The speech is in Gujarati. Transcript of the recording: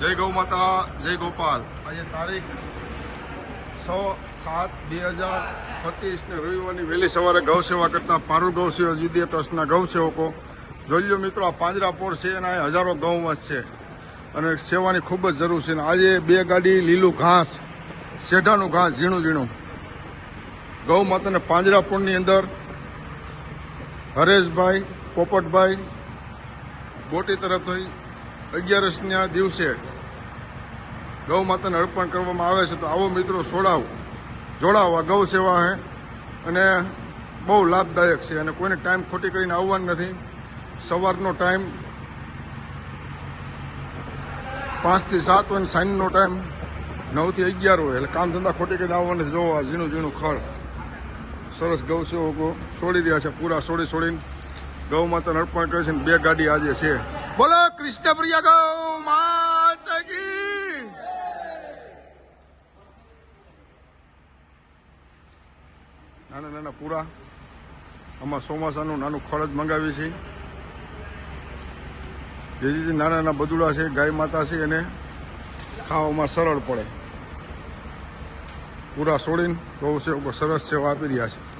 જય ગૌ માતા, જય ગોપાલ. આજે તારીખ છ સાત બે હજાર પચીસને રવિવારની વહેલી સવારે ગૌ સેવા કરતા પારુલ ગૌ સેવા જુદીય ટ્રસ્ટના ગૌ સેવકો. જોઈ મિત્રો, આ પાંજરાપોળ છે અહીં હજારો ગૌવંશ છે. અને સેવાની ખૂબ જ જરૂર છે. અને આજે બે ગાડી, લીલું ઘાસ, શેઢાનું ઘાસ, ઝીણું ઝીણું. ગૌ માતાને પાંજરાપોળની અંદર હરેશભાઈ, પોપટભાઈ, બોટી તરફથી અગિયારસના દિવસે ગૌ માતાને અર્પણ કરવામાં આવે છે તો આવો મિત્રો છોડાવ જોડાવો ગૌ સેવા હે અને બહુ લાભદાયક છે અને કોઈને ટાઈમ ખોટી કરીને આવવાનું નથી. સવારનો ટાઈમ પાંચથી સાત હોય સાંજનો ટાઈમ નવથી અગિયાર હોય, એટલે કામ ધંધા ખોટી કરીને આવવાનું નથી. જોવા ઝીણું ઝીણું ખળ. સરસ ગૌ સેવકો છોડી રહ્યા છે, પૂરા છોડી છોડીને ગૌ માતાને અર્પણ કરે છે ને બે ગાડી આજે છે. બોલો કૃષ્ણ પ્રિય ગૌ માતા કી નાના નાના પૂરા. આમાં ચોમાસાનું નાનું ખળદ મંગાવી છે જેથી નાના નાના બદુડા છે, ગાય માતા છે, એને ખાવામાં સરળ પડે. પૂરા છોડીને બહુ છે સરસ સેવા આપી રહ્યા છે.